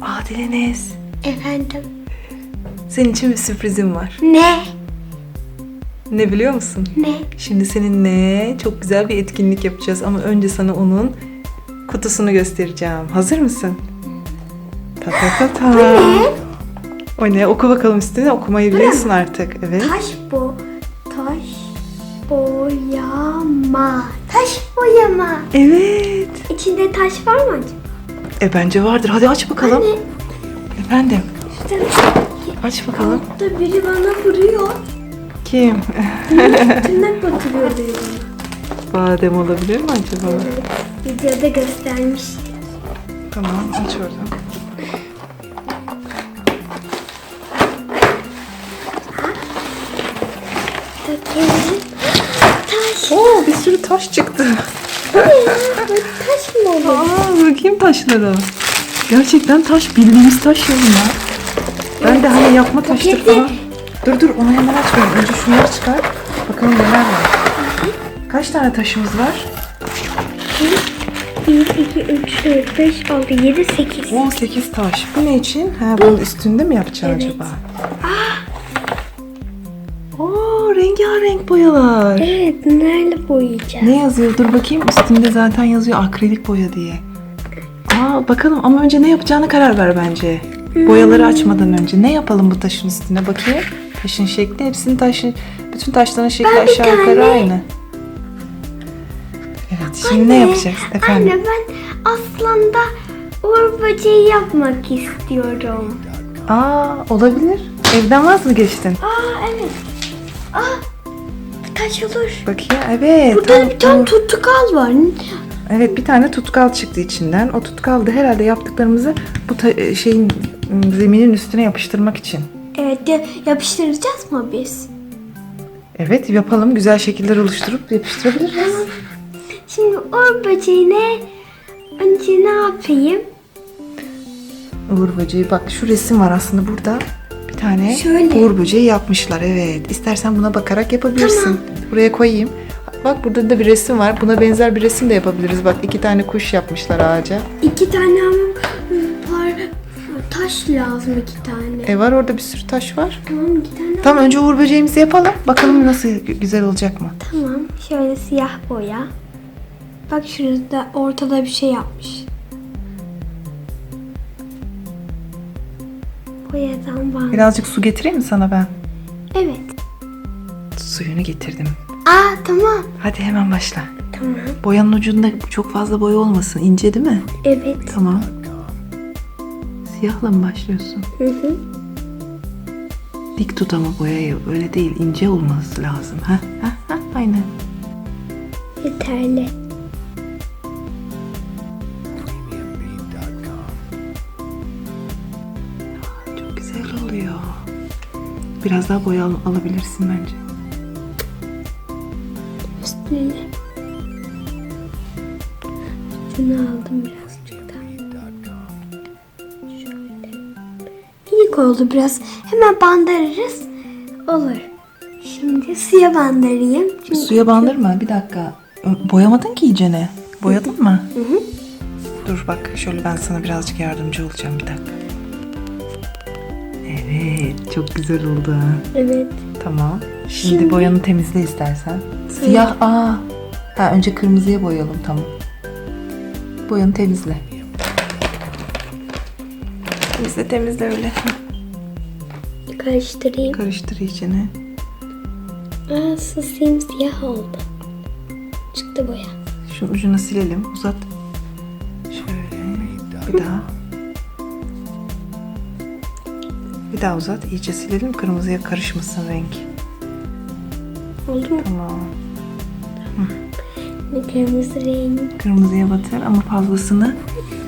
Adil Enes, Efendim. senin için bir sürprizim var. Ne? Ne biliyor musun? Ne? Şimdi seninle çok güzel bir etkinlik yapacağız ama önce sana onun kutusunu göstereceğim. Hazır mısın? Ta ta ta ta. O ne? Oku bakalım üstüne. Okumayı biliyorsun artık. Evet. Taş bu. Boyama. Taş boyama. Evet. İçinde taş var mı acaba? E bence vardır. Hadi aç bakalım. Anne. Efendim. İşte Aç bakalım. altta biri bana vuruyor. Kim? Tırnak batırıyor biri bana. Badem olabilir mi acaba? Videoda göstermiş. Tamam aç oradan. Taş çıktı. Taş mı olur? Aa bakayım taşlara. Gerçekten taş bildiğimiz taş ya bunlar. Ben de hani yapma taştır falan. Dur dur onu hemen açmayalım. Önce şunları çıkar. Bakalım neler var. Kaç tane taşımız var? 1, 2, 3, 4, 5, 6, 7, 8. Oo 8 taş. Bu ne için? Ha bunun üstünde mi yapacaksın Evet. acaba? Oo rengarenk boyalar. Evet, nerede boyayacağız? Ne yazıyor? Dur bakayım. Üstünde zaten yazıyor akrilik boya diye. Aa bakalım ama önce ne yapacağını karar ver bence. Boyaları açmadan önce. Ne yapalım bu taşın üstüne bakayım. Taşın şekli hepsinin taşı bütün taşların şekli Ben aşağı yukarı aynı. Evet şimdi ne yapacağız efendim? Anne ben aslında uğur böceği yapmak istiyorum. Aa olabilir. Evden vaz mı geçtin? Aa evet. Aa taş olur. Bakayım evet. Burada tam- bir tane tutkal var. Evet bir tane tutkal çıktı içinden. O tutkal da herhalde yaptıklarımızı bu ta- şeyin zeminin üstüne yapıştırmak için. Evet ya- yapıştıracağız mı biz? Evet yapalım. Güzel şekiller oluşturup yapıştırabiliriz. Şimdi uğur böceğine önce ne yapayım? Uğur böceği bak şu resim var aslında burada. Tane Şöyle. uğur böceği yapmışlar. Evet. İstersen buna bakarak yapabilirsin. Buraya koyayım. Bak burada da bir resim var. Buna benzer bir resim de yapabiliriz. Bak iki tane kuş yapmışlar ağaca. İki tane ama var. Taş lazım iki tane. E var orada bir sürü taş var. Tamam iki tane. Tamam önce uğur böceğimizi yapalım. Bakalım nasıl güzel olacak mı? Tamam. Şöyle siyah boya. Bak şurada ortada bir şey yapmış. Boyadan var. Birazcık su getireyim mi sana ben? Evet. Suyunu getirdim. Aa tamam. Hadi hemen başla. Tamam. Boyanın ucunda çok fazla boya olmasın. İnce değil mi? Evet. Tamam. Siyahla mı başlıyorsun? Hı hı. Dik tut ama boyayı. Öyle değil. ince olması lazım. Ha? Ha? Ha? Aynen. Yeterli. Oluyor. Biraz daha boya al- alabilirsin bence. Üstüne. Şunu aldım birazcık da. Şöyle. İlk oldu biraz. Hemen bandırırız. Olur. Şimdi suya bandırayım. Çünkü Suya bandırma. Bir dakika. Boyamadın ki iyicene. Boyadın mı? Hı hı. Dur bak. Şöyle ben sana birazcık yardımcı olacağım. Bir dakika. Evet. Çok güzel oldu. Evet. Tamam. Şimdi, Şimdi- boyanı temizle istersen. Siyah. Aa. Ha önce kırmızıya boyayalım tamam. Boyanı temizle. Temizle temizle öyle. Karıştırayım. Karıştır iyicene. Aa su simsiyah oldu. Çıktı boya. Şu ucunu silelim. Uzat. Şöyle. Bir daha. Bir daha uzat. İyice silelim. Kırmızıya karışmasın renk. Oldu mu? Tamam. Kırmızı renk. Kırmızıya batır ama fazlasını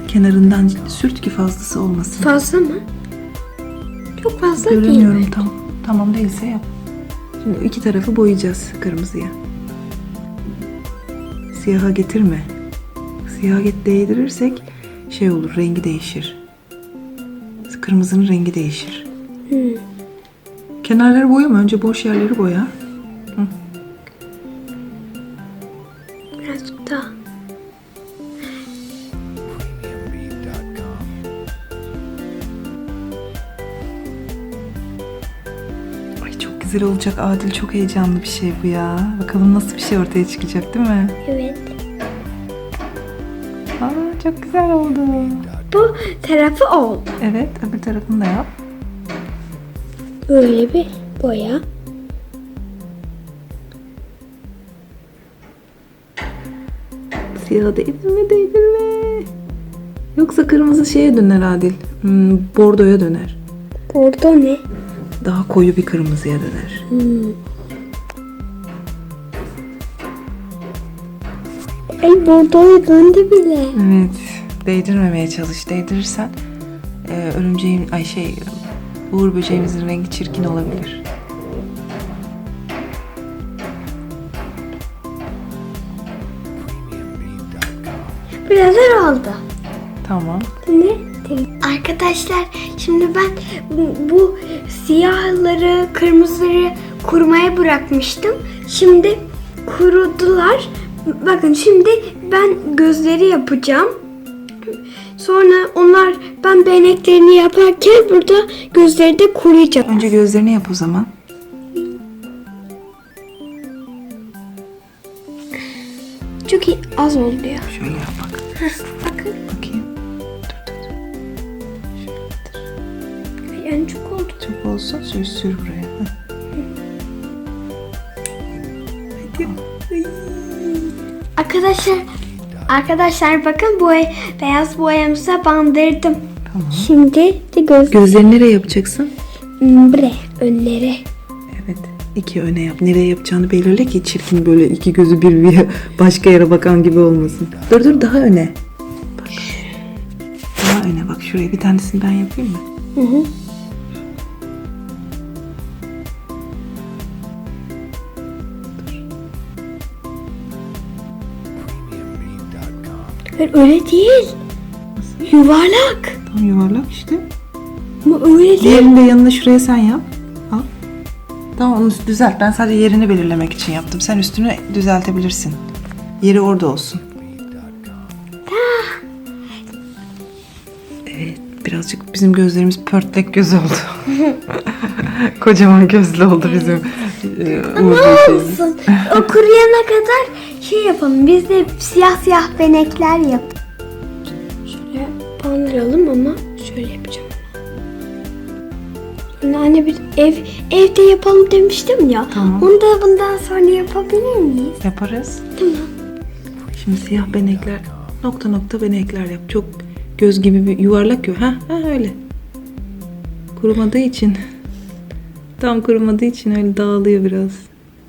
kenarından sürt ki fazlası olmasın. Fazla mı? Çok fazla değil. Göremiyorum tam. Tamam değilse yap. Şimdi iki tarafı boyayacağız kırmızıya. Siyaha getirme. Siyaha get değdirirsek şey olur rengi değişir. Kırmızının rengi değişir. Hmm. Kenarları boyama. Önce boş yerleri boya. Hı. Ay çok güzel olacak Adil. Çok heyecanlı bir şey bu ya. Bakalım nasıl bir şey ortaya çıkacak değil mi? Evet. Aa, çok güzel oldu. Bu tarafı oldu. Evet öbür tarafını da yap. Böyle bir boya. Siyah değdirme değdirme. Yoksa kırmızı şeye döner Adil. Hmm, bordoya döner. Bordo ne? Daha koyu bir kırmızıya döner. Ay bordoya döndü bile. Evet. Değdirmemeye çalış. Değdirirsen e, örümceğin, ay şey uğur böceğimizin rengi çirkin olabilir. Biraz zor oldu. Tamam. Ne? Arkadaşlar şimdi ben bu, bu siyahları, kırmızıları kurumaya bırakmıştım. Şimdi kurudular. Bakın şimdi ben gözleri yapacağım. Sonra onlar ben beneklerini yaparken burada gözleri de kuruyacak. Önce gözlerini yap o zaman. Çok iyi, az oldu ya. Şöyle yap bak. Bakın Bakayım. Dur dur dur. yani çok oldu. Çok olsun sür sür buraya. Hadi. Arkadaşlar Arkadaşlar bakın bu beyaz boyamıza bandırdım. Tamam. Şimdi de göz Gözleri nereye yapacaksın? bre önlere. Evet. iki öne yap. Nereye yapacağını belirle ki çirkin böyle iki gözü bir bir başka yere bakan gibi olmasın. Dur dur daha öne. Bak. Daha öne bak şuraya bir tanesini ben yapayım mı? Hı hı. Hayır, öyle değil. Yuvarlak. Tam yuvarlak işte. Ama öyle değil. Diğerini de yanına şuraya sen yap. Al. Tamam onu düzelt. Ben sadece yerini belirlemek için yaptım. Sen üstünü düzeltebilirsin. Yeri orada olsun. Birazcık bizim gözlerimiz pörtlek göz oldu. Kocaman gözlü oldu bizim e, Uğur böceğimiz. Olsun. o kuruyana kadar şey yapalım. Biz de siyah siyah benekler yap. Şöyle bandıralım ama şöyle yapacağım. Sonra Anne bir ev evde yapalım demiştim ya. Tamam. Onu da bundan sonra yapabilir miyiz? Yaparız. Tamam. Şimdi siyah benekler, nokta nokta benekler yap. Çok göz gibi bir yuvarlak gö. Ha, ha öyle. Kurumadığı için. Tam kurumadığı için öyle dağılıyor biraz.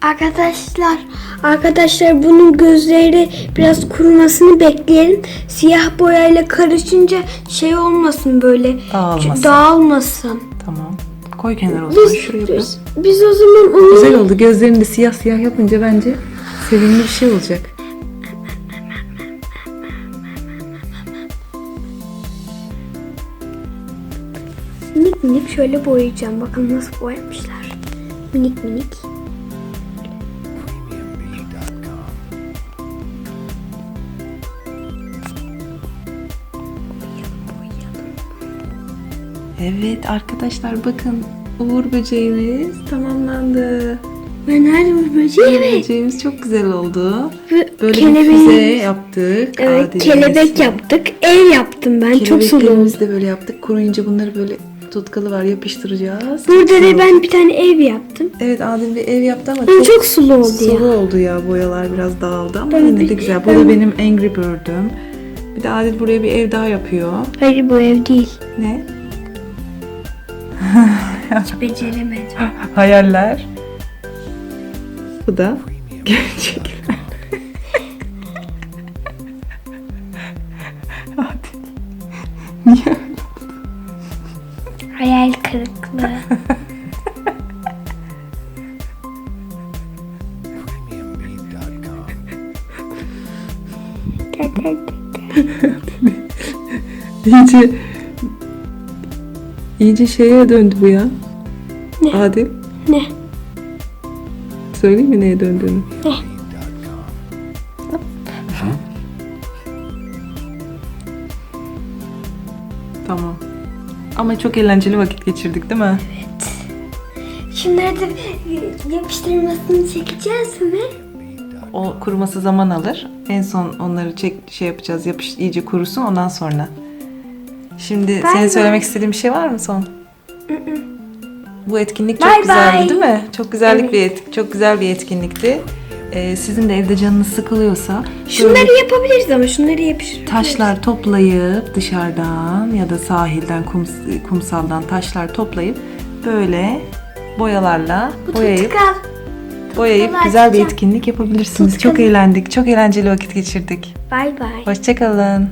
Arkadaşlar, arkadaşlar bunun gözleri biraz kurumasını bekleyelim. Siyah boyayla karışınca şey olmasın böyle. Dağılmasın. Dağılmasın. Tamam. Koy kenara o zaman. Biz, Şuraya biz, biz o zaman onu Güzel oldu. Gözlerini de siyah siyah yapınca bence sevimli bir şey olacak. Minik minik şöyle boyayacağım. Bakın nasıl boyamışlar. Minik minik. Evet arkadaşlar bakın Uğur böceğimiz tamamlandı. Ben nerede bu böceği? Uğur böceğimiz çok güzel oldu. Böyle bir kelebeği- füze yaptık. Evet, kelebek yaptık. Ev yaptım ben. Çok sulu. Kelebeklerimizi de böyle yaptık. Kuruyunca bunları böyle tutkalı var yapıştıracağız. Burada da ben bir tane ev yaptım. Evet Adil bir ev yaptı ama çok, çok sulu oldu sulu ya. oldu ya. Boyalar biraz dağıldı ama Ben yine de güzel. Bu ben- da benim Angry Bird'üm. Bir de Adil buraya bir ev daha yapıyor. Hayır bu ev değil. Ne? Hiç beceremedim. Hayaller. Bu da gerçekler. Kırıklığı. İyice iyice şeye döndü bu ya. Ne? Adil. Ne? Söyleyeyim mi neye döndüğünü? Ne? Ama çok eğlenceli vakit geçirdik değil mi? Şunları da yapıştırmasını çekeceğiz mi? O kuruması zaman alır. En son onları çek şey yapacağız. Yapış iyice kurusun ondan sonra. Şimdi Bay senin söylemek istediğin bir şey var mı son? Bu etkinlik çok Bay güzeldi bay. değil mi? Çok güzellik Evet. bir et, çok güzel bir etkinlikti. Ee, sizin de evde canınız sıkılıyorsa Şunları böyle yapabiliriz ama şunları yapıştırabiliriz. taşlar toplayıp dışarıdan ya da sahilden kum, kumsaldan taşlar toplayıp böyle boyalarla Bu boyayıp tutkal. boyayıp tutkalı güzel bir açacağım. etkinlik yapabilirsiniz. Çok Tutkalı. eğlendik. Çok eğlenceli vakit geçirdik. Bay bay. Hoşçakalın.